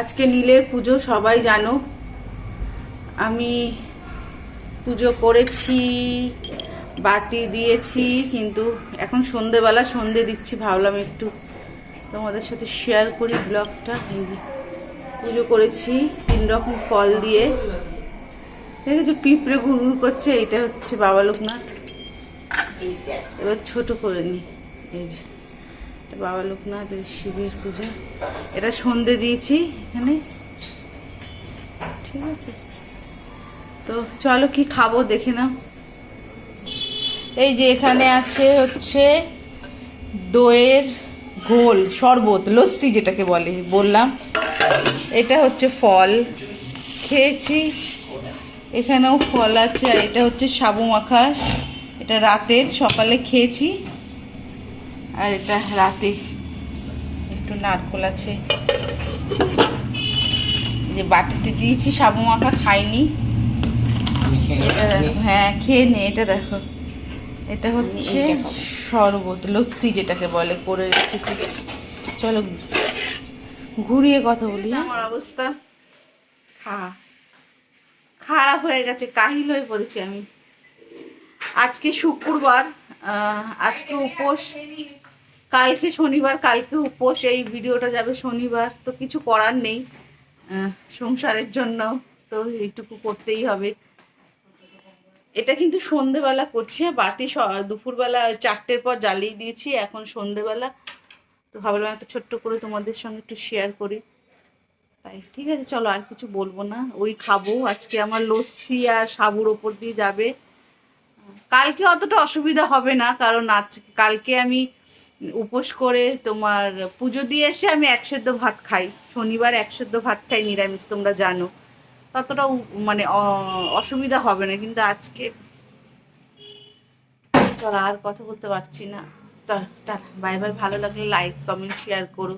আজকে নীলের পুজো সবাই জানো। আমি পুজো করেছি বাতি দিয়েছি কিন্তু এখন সন্ধেবেলা সন্ধে দিচ্ছি ভাবলাম একটু তোমাদের সাথে শেয়ার করি ব্লগটা যে, পুজো করেছি, তিন রকম ফল দিয়ে। দেখেছ পিঁপড়ে ঘুরঘুর করছে এটা হচ্ছে বাবা লোকনাথ। এবার ছোট করে নি। এই যে বাবা লোকনাথ, এই শিবের পুজো। এটা সন্ধে দিয়েছি এখানে। ঠিক আছে। তো চলো কি খাব দেখে নাও। এই যে এখানে আছে হচ্ছে দইয়ের ঘোল, শরবত, লস্যি যেটাকে বলে, বললাম। এটা হচ্ছে ফল। খেয়েছি। এখানেও ফল আছে আর এটা হচ্ছে সাবু মাখা এটা রাতের সকালে খেয়েছি। আর এটা রাতে একটু নারকোল আছে। যে বাটিতে দিয়েছি সাবু মাখা খাইনি। এটা দেখো, হ্যাঁ খেয়ে নে এটা দেখো। এটা হচ্ছে শরবত লস্যি যেটাকে বলে করে রেখেছি। চলো ঘুরিয়ে কথা বলি হ্যাঁ? আমার অবস্থা। খা। খারাপ হয়ে গেছে কাহিল হয়ে পড়েছি আমি। আজকে শুক্রবার আজকে উপোস। কালকে শনিবার কালকে উপোস। এই ভিডিওটা যাবে শনিবার তো কিছু করার নেই। সংসারের জন্য তো এইটুকু করতেই হবে। এটা কিন্তু সন্ধেবেলা করছি হ্যাঁ? বাতি স- দুপুরবেলা চারটের পর জ্বালিয়ে দিয়েছি এখন সন্ধেবেলা। তো ভাবলাম একটা ছোট্ট করে তোমাদের সঙ্গে একটু শেয়ার করি। তাই ঠিক আছে, চলো আর কিছু বলব না। ওই খাব, আজকে আমার লস্যি আর সাবুর ওপর দিয়ে যাবে। কালকে অতটা অসুবিধা হবে না, কারণ আজকে, কালকে আমি উপোস করে তোমার পুজো দিয়ে এসে আমি এক সেদ্ধ ভাত খাই। শনিবার এক সেদ্ধ ভাত খাই, নিরামিষ, তোমরা জানো। ততটা মানে অসুবিধা হবে না, কিন্তু আজকে, চল আর কথা বলতে পারছি না। টা বাই বাই ভালো লাগলে লাইক কমেন্ট শেয়ার করো।